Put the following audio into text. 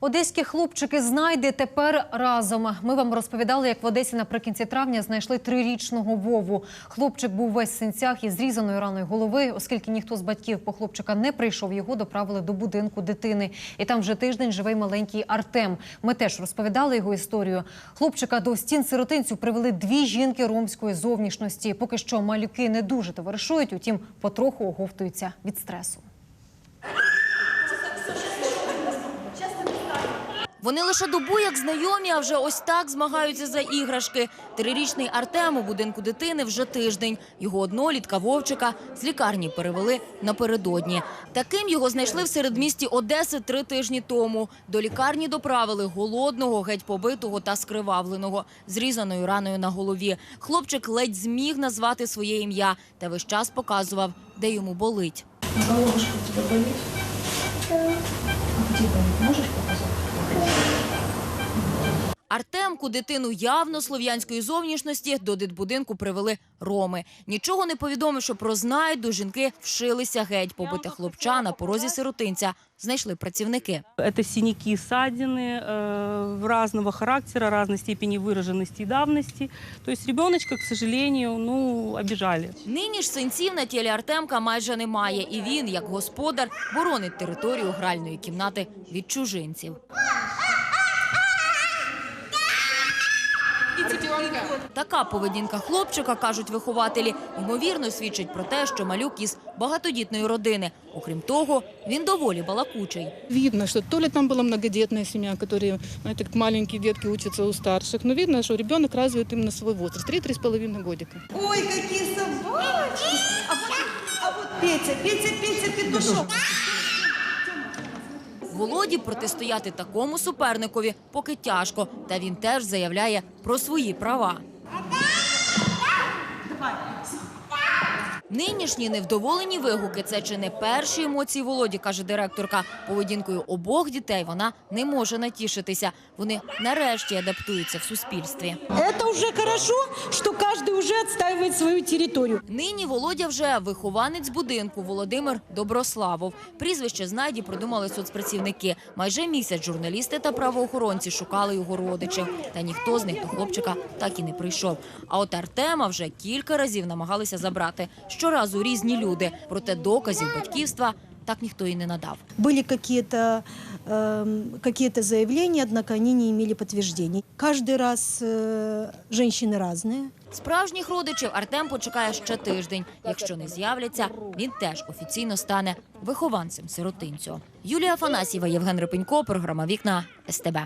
Одеські хлопчики знайде тепер разом. Ми вам розповідали, як в Одесі наприкінці травня знайшли трирічного Вову. Хлопчик був весь в синцях і зрізаною раною голови. Оскільки ніхто з батьків по хлопчика не прийшов, його доправили до будинку дитини. І там вже тиждень живе й маленький Артем. Ми теж розповідали його історію. Хлопчика до стін сиротинцю привели дві жінки ромської зовнішності. Поки що малюки не дуже товаришують, утім, потроху оговтуються від стресу. Вони лише добу як знайомі, а вже ось так змагаються за іграшки. Трирічний Артем у будинку дитини вже тиждень. Його однолітка Вовчика з лікарні перевели напередодні. Таким його знайшли в середмісті Одеси три тижні тому. До лікарні доправили голодного, геть побитого та скривавленого, зрізаною раною на голові. Хлопчик ледь зміг назвати своє ім'я та весь час показував, де йому болить. Головушка у тебя болит? Да. А где болит? Можешь показать? Артемку, дитину явно слов'янської зовнішності, до дитбудинку привели роми. Нічого не повідомивши про знайду, жінки вшилися геть. Побите хлопча на порозі сиротинця знайшли працівники. Это синяки, ссадины э, разного характера, разной степени выраженности и давности. То есть ребеночка, к сожалению, ну, обижали. Нині ж синців на тілі Артемка майже немає, і він, як господар, боронить територію гральної кімнати від чужинців. Така поведінка хлопчика, кажуть вихователі, ймовірно свідчить про те, що малюк із багатодітної родини. Окрім того, він доволі балакучий. Видно, что то ли там была многодетная семья, которые, знаете, как маленькие детки учатся у старших, но видно, что ребенок развивает именно свой возраст, 3-3,5 годика. Ой, какие собачки! А а вот Петя, Петя, Петя, петушок. Володі протистояти такому суперникові поки тяжко, та він теж заявляє про свої права. Нинішні невдоволені вигуки це чи не перші емоції Володі, каже директорка. Поведінкою обох дітей вона не може натішитися. Вони нарешті адаптуються в суспільстві. Это уже хорошо, что каждый уже отстаивает свою территорию. Нині Володя вже вихованець будинку Володимир Доброславов. Прізвище знайді придумали соцпрацівники. Майже місяць журналісти та правоохоронці шукали його родичів. Та ніхто з них до хлопчика так і не прийшов. А от Артема вже кілька разів намагалися забрати Щоразу різні люди. Проте доказів батьківства так ніхто і не надав. Были какие-то эм, какие-то заявления, однако они не имели подтверждений. Каждый раз э, женщины разные. Справжніх родичів Артем почекає ще тиждень. Якщо не з'являться, він теж офіційно стане вихованцем сиротинцю. Юлія Афанасьєва, Євген Рипенько, програма Вікна СТБ.